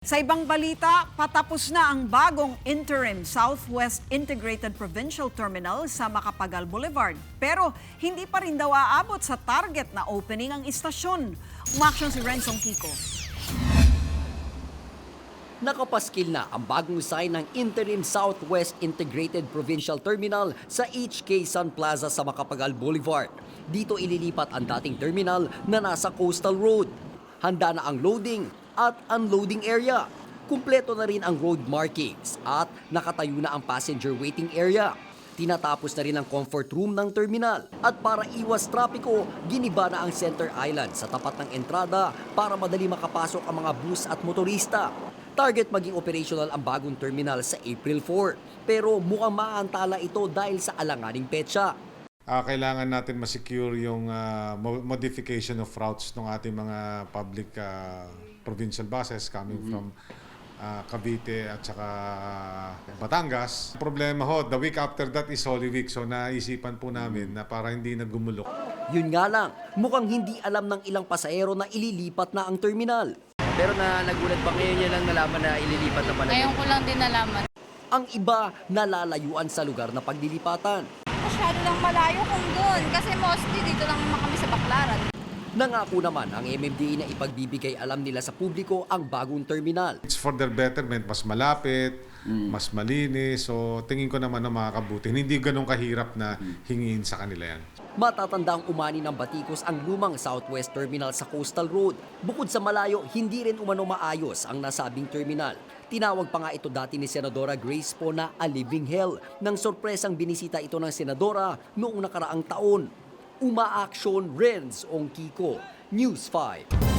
Sa ibang balita, patapos na ang bagong interim Southwest Integrated Provincial Terminal sa Macapagal Boulevard. Pero hindi pa rin daw aabot sa target na opening ang istasyon. Umaksyon si Renzong Kiko. Nakapaskil na ang bagong sign ng Interim Southwest Integrated Provincial Terminal sa HK Sun Plaza sa Macapagal Boulevard. Dito ililipat ang dating terminal na nasa Coastal Road. Handa na ang loading at unloading area. Kumpleto na rin ang road markings at nakatayo na ang passenger waiting area. Tinatapos na rin ang comfort room ng terminal. At para iwas trapiko, giniba na ang center island sa tapat ng entrada para madali makapasok ang mga bus at motorista. Target maging operational ang bagong terminal sa April 4. Pero mukhang maantala ito dahil sa alanganing petsa. Ah, kailangan natin ma-secure yung mo- modification of routes ng ating mga public ah, provincial buses coming from ah, Cavite at saka Batangas. Problema ho, the week after that is Holy Week. So naisipan po namin na para hindi na gumulok. Yun nga lang, mukhang hindi alam ng ilang pasahero na ililipat na ang terminal. Pero na nagulat ba ngayon yan lang nalaman na ililipat na pala? Ngayon ko lang din nalaman. Ang iba nalalayuan sa lugar na paglilipatan. Masyado lang malayo kung doon. Kasi mostly dito lang naman kami sa Baklaran. Nangako naman ang MMDA na ipagbibigay alam nila sa publiko ang bagong terminal. It's for their betterment, mas malapit, mas malinis. So tingin ko naman na makakabuti. Hindi ganun kahirap na hingiin sa kanila yan. Matatanda ang umani ng Batikos ang lumang Southwest Terminal sa Coastal Road. Bukod sa malayo, hindi rin umano maayos ang nasabing terminal. Tinawag pa nga ito dati ni Senadora Grace po na a living hell nang sorpresang binisita ito ng Senadora noong nakaraang taon. Umaaksyon Renz Ong Kiko, News 5.